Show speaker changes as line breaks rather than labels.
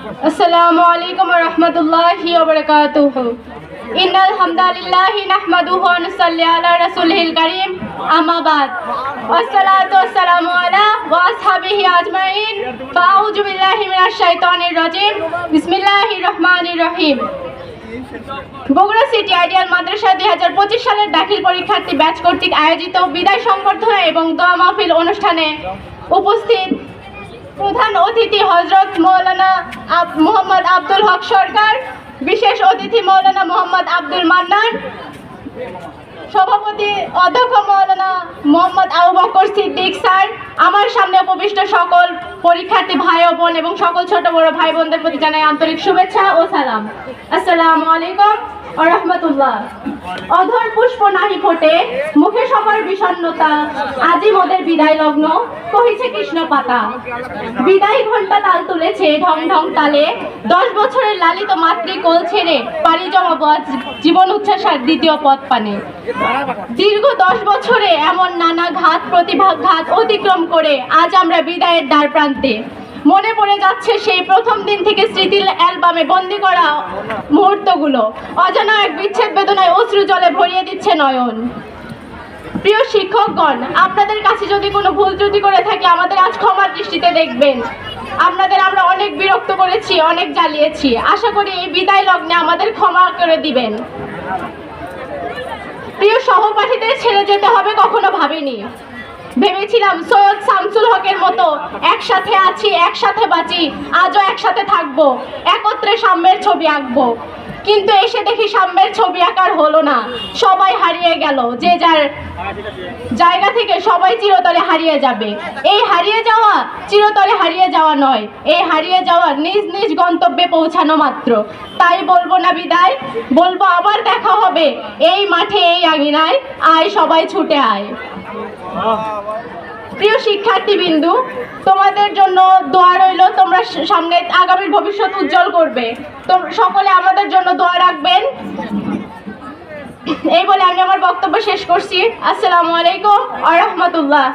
আসসালামু আলাইকুম রাহমাতুল্লাহি ওয়া বারাকাতুহু। ইন্নাল হামদালিল্লাহি নাহমাদুহু ওয়া নুসাল্লি আলা রাসূলিল কারীম। আম্মা বাদ। ওয়াসসালাতু ওয়াসসালামু আলা ওয়া আসহাবিহি আজমাইন। ফাউযু বিল্লাহি মিনাশ শাইতানির রাজিম। বিসমিল্লাহির রহমানির রহিম। বগুড়া সিটি আইডিয়াল মাদ্রাসা দুই হাজার পঁচিশ সালের দাখিল পরীক্ষার্থী ব্যাচ কর্তৃক আয়োজিত বিদায় সংবর্ধনা এবং দোয়া মাহফিল অনুষ্ঠানে উপস্থিত প্রধান অতিথি হজরত মৌলানা মোহাম্মদ আব্দুল হক সরকার, বিশেষ অতিথি মৌলানা মোহাম্মদ আব্দুল মান্নান, সভাপতি অধ্যক্ষ মৌলানা মোহাম্মদ আবু বকর সিদ্দিক স্যার, আমার সামনে উপবিষ্ট সকল পরীক্ষার্থী ভাই বোন এবং সকল ছোট বড় ভাই বোনদের প্রতি জানাই আন্তরিক শুভেচ্ছা ও সালাম। আসসালামু আলাইকুম। অধর পুষ্প নাহি ফোটে, মুখে সবার বিষণ্ণতা। আজি বিদায় লগ্ন, কহিছে কৃষ্ণ পাতা। বিদায় ঘণ্টা তাল তুলেছে ঢং দশ বছরের লালিত মাতৃকোল ছেড়ে পাড়ি জমাবো জীবন উচ্ছ্বাসার দ্বিতীয় পথ পানে। দীর্ঘ দশ বছরে এমন নানা ঘাত প্রতিভাঘাত অতিক্রম করে আজ আমরা বিদায়ের দ্বার প্রান্তে। মনে পড়ে যাচ্ছে সেই প্রথম দিন থেকে স্মৃতির অ্যালবামে বন্দি করা মুহূর্তগুলো। অজানা এক বিচ্ছেদ বেদনায় অশ্রু জলে ভরিয়ে দিচ্ছে নয়ন। প্রিয় শিক্ষকগণ, আপনাদের কাছে যদি কোনো ভুল ত্রুটি করে থাকি, আমাদের আজ ক্ষমার দৃষ্টিতে দেখবেন। আপনাদের আমরা অনেক বিরক্ত করেছি, অনেক জ্বালিয়েছি। আশা করি এই বিদায় লগ্নে আমাদের ক্ষমা করে দিবেন। প্রিয় সহপাঠীদের ছেড়ে যেতে হবে কখনো ভাবিনি। ভেবেছিলাম সৈয়দ শামসুল হকের মতো একসাথে আছি, একসাথে বাঁচি আজও একসাথে থাকব, একত্রে সাম্যের ছবি আঁকবো। কিন্তু এসে দেখি সাম্যের ছবি আঁকার হলো না। সবাই হারিয়ে গেল। যে যার জায়গা থেকে সবাই চিরতরে হারিয়ে যাবে। এই হারিয়ে যাওয়া চিরতরে হারিয়ে যাওয়া নয়। এই হারিয়ে যাওয়া নিজ নিজ গন্তব্যে পৌঁছানো মাত্র। তাই বলব না বিদায়। বলব আবার দেখা হবে। এই মাঠে এই আঙিনায়। আয় সবাই ছুটে আয়। প্রিয় শিক্ষার্থী বিন্দু তোমাদের জন্য দোয়া রইল, তোমরা সামনে আগামীর ভবিষ্যৎ উজ্জ্বল করবে। সকলে আমাদের জন্য দোয়া রাখবেন। এই বলে আমি আমার বক্তব্য শেষ করছি। আসসালামু আলাইকুম আ রহমতুল্লাহ।